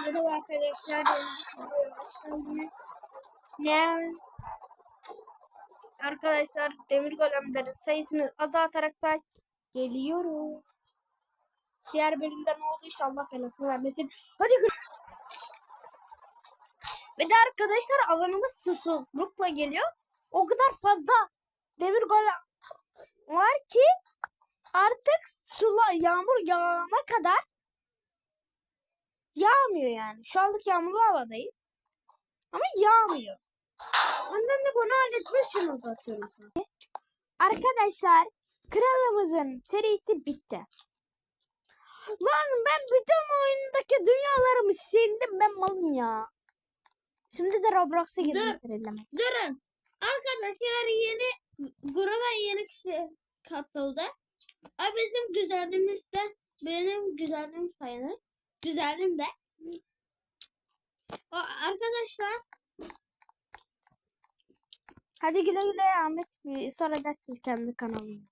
Merhaba arkadaşlar. Ne? Arkadaşlar demir golemlerin sayısını azaltarak da geliyorum. Diğer bölümde ne olduysa Allah belasını vermesin. Hadi gör. Ve de arkadaşlar alanımız susuzlukla geliyor. O kadar fazla demir golem var ki artık sula yağmur yağana kadar yağmıyor yani. Şu anlık yağmurlu havadayız. Ama yağmıyor. Ondan da bunu halletmek için uzatıyorum. Arkadaşlar kralımızın serisi bitti. Lan ben bütün oyundaki dünyalarımı sildim ben malım ya. Şimdi de Roblox'a girdim Dur. serilemek. Durun. Arkadaşlar yeni gruba yeni kişi katıldı. O bizim güzelliğimiz de benim güzelliğim sayılır. Güzelliğim de arkadaşlar. Hadi güle güle Ahmet. Sonra dersin kendi kanalına.